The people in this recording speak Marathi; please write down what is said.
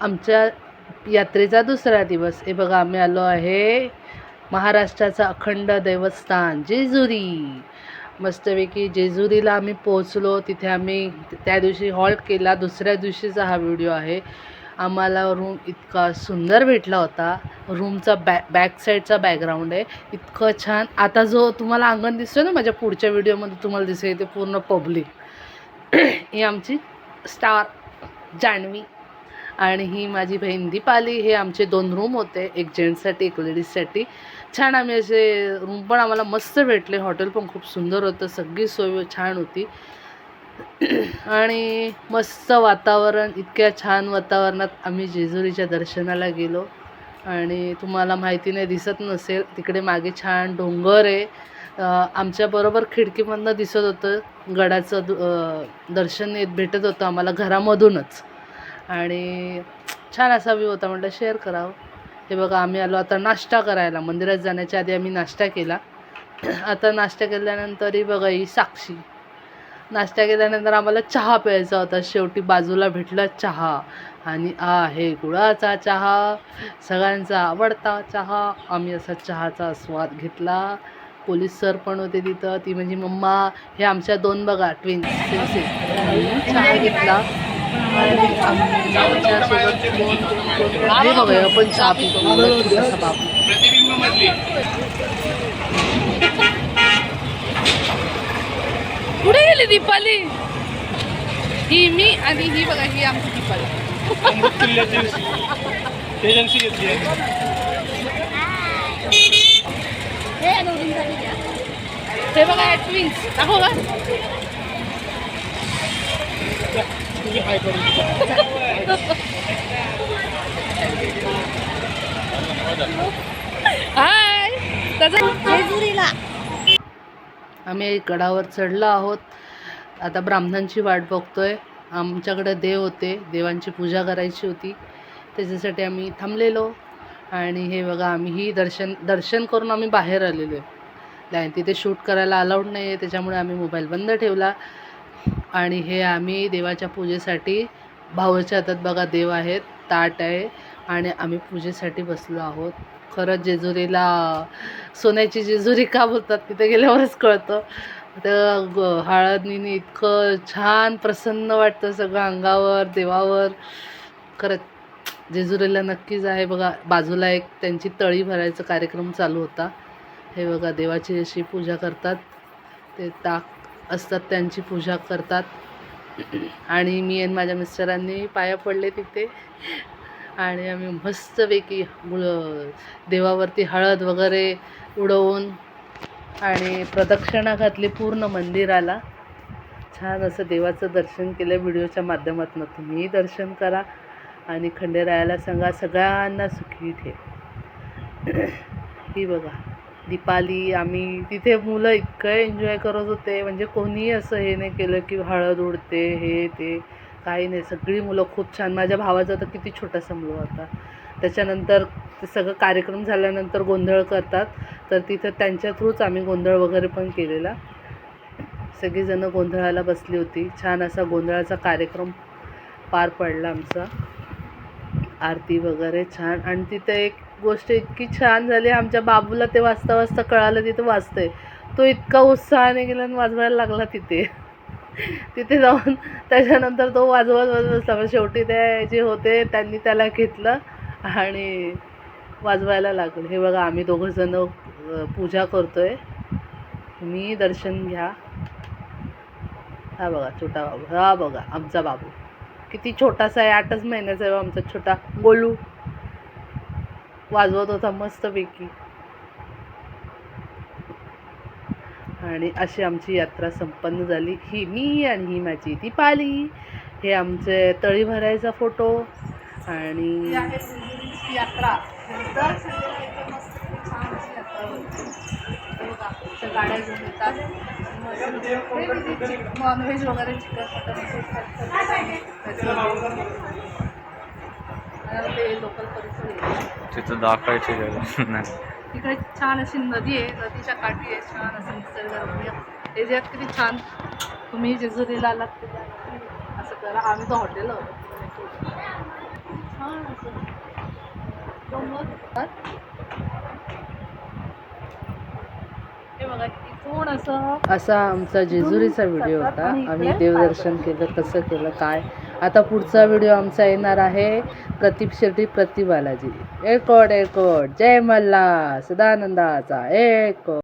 आमच्या यात्रेचा दुसरा दिवस. हे बघा आम्ही आलो आहे महाराष्ट्राचं अखंड देवस्थान जेजुरी. मस्तपैकी जेजुरीला आम्ही पोहोचलो. तिथे आम्ही त्या दिवशी हॉल्ट केला. दुसऱ्या दिवशीचा हा व्हिडिओ आहे. आम्हाला रूम इतका सुंदर भेटला होता. रूमचा बॅ बॅक साईडचा बॅकग्राऊंड आहे. इतकं छान. आता जो तुम्हाला अंगण दिसतो ना माझ्या पुढच्या व्हिडिओमध्ये तुम्हाला दिसेल ते पूर्ण पब्लिक ही आमची स्टार जान्हवी. आणि ही माझी बहीण दीपाली हे आमचे दोन रूम होते एक जेंट्ससाठी एक लेडीजसाठी छान आम्ही असे रूम पण आम्हाला मस्त भेटले. हॉटेल पण खूप सुंदर होतं. सगळी सोय छान होती. आणि मस्त वातावरण इतक्या छान वातावरणात आम्ही जेजुरीच्या दर्शनाला गेलो. आणि तुम्हाला माहिती नाही दिसत नसेल तिकडे मागे छान डोंगर आहे. आमच्याबरोबर खिडकीमधनं दिसत होतं. गडाचं दर्शन येत भेटत होतं आम्हाला घरामधूनच. आणि छान असा व्ह्यू होता म्हटलं शेअर करावं. हे बघा आम्ही आलो. आता नाश्ता करायला. मंदिरात जाण्याच्या आधी आम्ही नाश्ता केला. आता नाश्ता केल्यानंतरही बघा ही साक्षी. नाश्ता केल्यानंतर आम्हाला चहा प्यायचा होता. शेवटी बाजूला भेटला चहा. आणि आहे गुळाचा चहा. सगळ्यांचा आवडता चहा. आम्ही असा चहाचा स्वाद घेतला. पोलीस सर पण होते तिथं. ती म्हणजे मम्मा हे आमच्या दोन बघा ट्विन्स चहा घेतला. हे बघा आपण चहा पितो मुलं छोटासा बाबू कुठे गेली दीपाली? ही मी आणि ही बघा ही आमची दीपाली. किल्ल्याची एजन्सी घेतली आहे हे बघा ट्विन्स दाखव का हाय. हाय त्याचा आम्ही गडावर चढलो आहोत. आता ब्राह्मणांची वाट बघतोय. आमच्याकडे देव होते. देवांची पूजा करायची होती. त्याच्यासाठी आम्ही थांबलेलो. आणि हे बघा आम्ही ही दर्शन दर्शन करून आम्ही बाहेर आलेलो आहे. नाही तिथे शूट करायला अलाउड नाही आहे त्याच्यामुळे आम्ही मोबाईल बंद ठेवला. आणि हे आम्ही देवाच्या पूजेसाठी भाऊच्या हातात बघा देव आहेत ताट आहे आणि आम्ही पूजेसाठी बसलो आहोत. खरंच जेजुरीला सोन्याची जेजुरी का बोलतात तिथे गेल्यावरच कळतं. तर ग- हळदनीने इतकं छान प्रसन्न वाटतं सगळं अंगावर देवावर. खरंच जेजुरीला नक्कीच आहे बघा बाजूला एक त्यांची तळी भरायचा कार्यक्रम चालू होता. हे बघा देवाची अशी पूजा करतात. ते ताक असतात त्यांची पूजा करतात. आणि मी आणि माझ्या मिस्टरांनी पाया पडले तिथे आणि आम्ही मस्तपैकी देवावरती हळद वगैरे उडवून आणि प्रदक्षिणा घातली पूर्ण मंदिराला. छान असं देवाचं दर्शन केलं. व्हिडिओच्या माध्यमातून तुम्हीही दर्शन करा आणि खंडेरायाला सांगा सगळ्यांना सुखी ठेव. ही बघा. दीपाली आम्ही तिथे मुलं इतकं एन्जॉय करत होते. म्हणजे कोणीही असं हे नाही केलं की हळद उडते हे ते काही नाही. सगळी मुलं खूप छान. माझ्या भावाचा तर किती छोटासा मुलगा होता. त्याच्यानंतर ते सगळं कार्यक्रम झाल्यानंतर गोंधळ करतात. तर तिथं त्यांच्या थ्रूच आम्ही गोंधळ वगैरे पण केलेला. सगळीजणं गोंधळाला बसली होती. छान असा गोंधळाचा कार्यक्रम पार पडला आमचा. आरती वगैरे छान. आणि तिथं एक गोष्ट इतकी छान झाली. आमच्या बाबूला ते वाचता वाचता कळालं तिथं वाचतंय. तो इतका उत्साहाने गेला आणि वाजवायला लागला तिथे. तिथे जाऊन त्याच्यानंतर तो वाजवत वाजवत असला शेवटी ते जे होते त्यांनी त्याला घेतलं आणि वाजवायला लागलं. हे बघा आम्ही दोघंजणं पूजा पूजा करतोय. मी दर्शन घ्या. हा बघा छोटा बाबू. हा बघा आमचा बाबू. किती छोटासा आहे आठच महिन्याचा आहे बा आमचा छोटा गोलू. वाजवत होता मस्तपैकी. आणि अशी आमची यात्रा संपन्न झाली. ही मी आणि ही माझी दीपाली हे आमचे तळी भरायचा फोटो आणि यात्रा. गाड्या घेऊन येतात. नॉनव्हेज वगैरे चिकन मटन ते लोकल परिसर. तिथं दाखवायची नाही. तिकडे छान अशी नदी आहे नदीच्या काठी आहे छान असं निसर्गरम्य. एरियात किती छान तुम्ही जेजुरीला आलात असं करा. आम्ही तो हॉटेल छान असं. बघा इथून असं असा आमचा जेजुरीचा व्हिडिओ होता. आम्ही देवदर्शन केलं कसं केलं काय? आता पुढचा व्हिडिओ आमचा येणार आहे. प्रतीप शेट्टी प्रति बालाजी. एकोड एकोड. जय मल्ला. सदानंदाचा एकोड.